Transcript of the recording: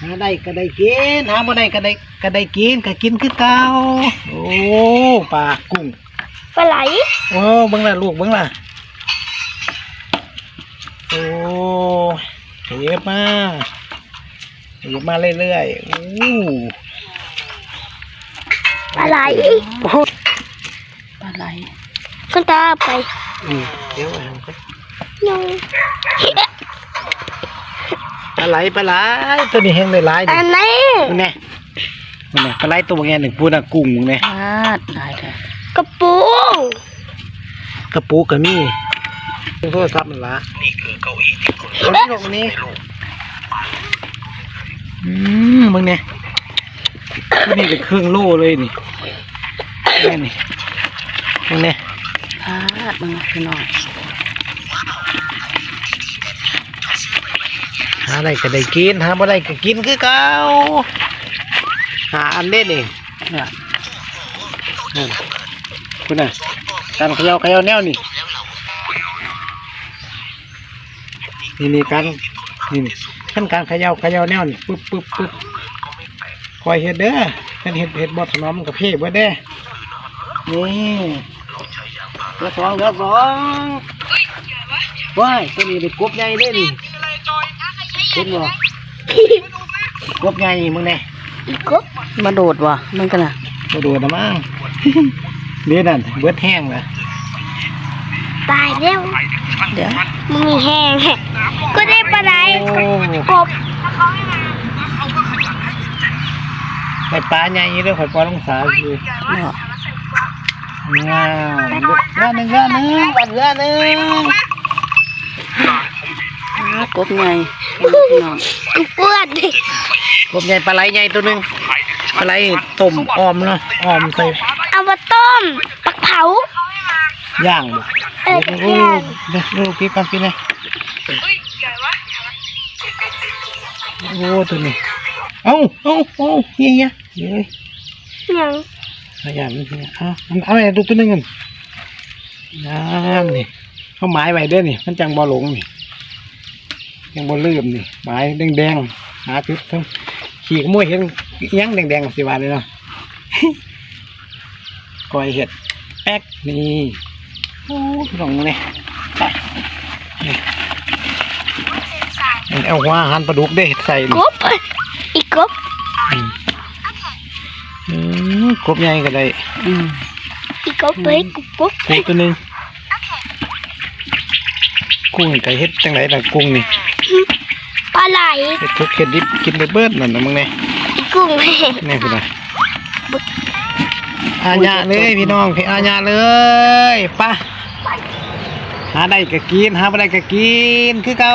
หาได้ก็ได้กินหาบ่ได้ก็ได้ก็ได้กินก็กินคือเก่าโอ้ปลากุ้งปลาไหลโอ้เบิ่งล่ะลูกเบิ่งล่ะโอ้เก็บมาเก็บมาเรื่อยๆโอ้ปลาไหลโอ้ปลาไหลขึ้นตาไปอืมเดี๋ยวเอาไปยัง ปลาไหลปลาไหลตัวนี้แห้งได้หลายอันี่นนี้มึงแน่มึงแน่ปลาไหลตัวบางแง่หนึ่งพูดนะกุ้งมึงแน่ปลาหลายแท้กระปูกระปูกระมี่โทรศัพท์มันละนี่คือเก้าอี้ตัวนี้ลูกนี้อืมมึงเนี่ยตัวนี้เป็นเครื่องโล่เลยนี่แม่นี่มึงเนี่ยปลามึงพี่น้อง หาอะไรก็ได้กินหาบ่ได้ก็กินคือเก่าหาอันเด่นเองน่ะนั่นคุณน่ะการเขย่าเขย่าแนวนี่นี่นี่การนี่นี่ขั้นการเขย่าเขย่าแนวนี่ปึ๊บปึ๊บปึ๊บคอยเฮ็ดเด้อขั้นเฮ็ดเฮ็ดบอถนอมกับเพ่เบ่เด้อนี่เหลือสองเหลือสองว้ายตัวนี้เป็นกบใหญ่เด้นี่ เห็นบ่กบใหญ่มึงเนี่ยอีกบมาโดดว่ะมันกันน่ะมาดูนะมั้งนี่นั่นเบิดแห้งเลยตายแล้วเดี๋ยวมันมีแห้งก็ได้ปลาไหลโอ้กบไปปลาใหญ่ยี่เด้อข่อยปล่อยลงสาอยู่เนาะว้าวเรือหนึ่งเรือหนึ่งบัดเรือหนึ่งปลากบใหญ่ พี่น้องมันเปื้อนดิกบใหญ่ปลาไหลใหญ่ตัวหนึ่งปลาไหลต้มออมเนาะออมใส่เอามาต้มปักเผา ย่างบ่เออเดี๋ยวย่าง เดี๋ยวดูพี่ก่อนพี่นะโอ้ตัวนี้เอ้าเอ้าเอ้าเฮียเฮียเฮ้ยยังขยันเฮียเอามันเอาไอ้ดูตัวหนึงกันน้ำนี่เขาหมายไว้เด้อนี่ มันจังบ่หลงนี่ ยังบ่ลืมนี่หมายแดงๆหาจุดทั้งขี่ขโมยเห็นอิหยังแดงๆสิว่าเลยเนาะก้อยเห็ดแป๊กนี่โอ้พี่น้องนี่ไปนี่นี่เอาหัวอาหารปลาดุกได้เห็ดใส่กนี่บอีกกบอืมอืมกบใหญ่ก็ได้อืมอีกกบไปกบกบกุ้งตัวหนึง กุ้งไก่เฮ็ดจังไรล่ะกุ้งนี่ปลาไหลเฮ็ดทุกเฮ็ดดิบกินไปเบิดนั่นนะมึงเนี่ยกุ้งนี่คืออะไรอาญาเลยพี่น้องพี่อาญาเลยป่ะหาได้ก็กินหาไม่ได้ก็กินคือเก่า